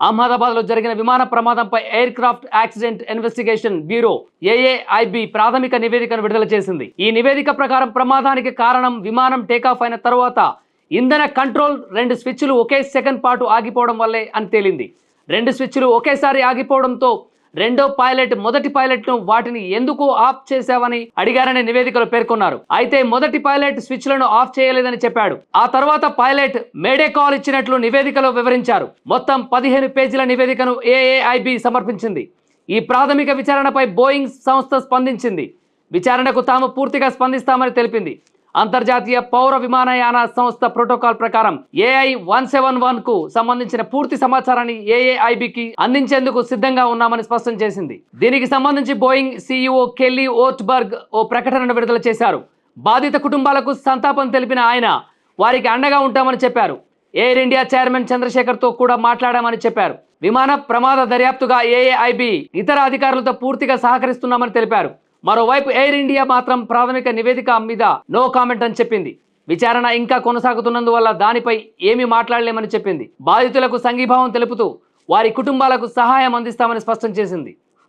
అహ్మదాబాద్లో జరిగిన విమాన ప్రమాదంపై aircraft accident investigation bureau AAIB ప్రాథమిక నివేదికను విడుదల చేసింది. ఈ నివేదిక ప్రకారం ప్రమాదానికి కారణం విమానం టేకాఫ్ అయిన తరువాత ఇంధన కంట్రోల్ రెండు స్విచ్లు ఒకే సెకండ్ పాటు ఆగిపోవడం వల్లే అని తేలింది. రెండు స్విచ్లు ఒకేసారి ఆగిపోవడంతో రెండో పైలట్ మొదటి పైలట్ను వాటిని ఎందుకు ఆఫ్ చేశావని అడిగారని నివేదికలో పేర్కొన్నారు. అయితే మొదటి పైలట్ స్విచ్లను ఆఫ్ చేయలేదని చెప్పాడు. ఆ తర్వాత పైలట్ మేడే కాల్ ఇచ్చినట్లు నివేదికలో వివరించారు. మొత్తం పదిహేను పేజీల నివేదికను ఏఏఐబి సమర్పించింది. ఈ ప్రాథమిక విచారణపై బోయింగ్ సంస్థ స్పందించింది. విచారణకు తాము పూర్తిగా స్పందిస్తామని తెలిపింది. అంతర్జాతీయ పౌర విమానయాన సంస్థ ప్రోటోకాల్ ప్రకారం ఏఐ వన్ సెవెన్ వన్కు సంబంధించిన పూర్తి సమాచారాన్ని ఏఏఐబికి అందించేందుకు సిద్ధంగా ఉన్నామని స్పష్టం చేసింది. దీనికి సంబంధించి బోయింగ్ సీఈఓ కెల్లీ ఓట్బర్గ్ ఓ ప్రకటనను విడుదల చేశారు. బాధిత కుటుంబాలకు సంతాపం తెలిపిన ఆయన వారికి అండగా ఉంటామని చెప్పారు. ఎయిర్ ఇండియా చైర్మన్ చంద్రశేఖర్తో కూడా మాట్లాడామని చెప్పారు. విమాన ప్రమాద దర్యాప్తుగా ఏఏఐబి ఇతర అధికారులతో పూర్తిగా సహకరిస్తున్నామని తెలిపారు. మరోవైపు ఎయిర్ ఇండియా మాత్రం ప్రాథమిక నివేదిక మీద నో కామెంట్ అని చెప్పింది. విచారణ ఇంకా కొనసాగుతున్నందువల్ల దానిపై ఏమీ మాట్లాడలేమని చెప్పింది. బాధితులకు సంఘీభావం తెలుపుతూ వారి కుటుంబాలకు సహాయం అందిస్తామని స్పష్టం చేసింది.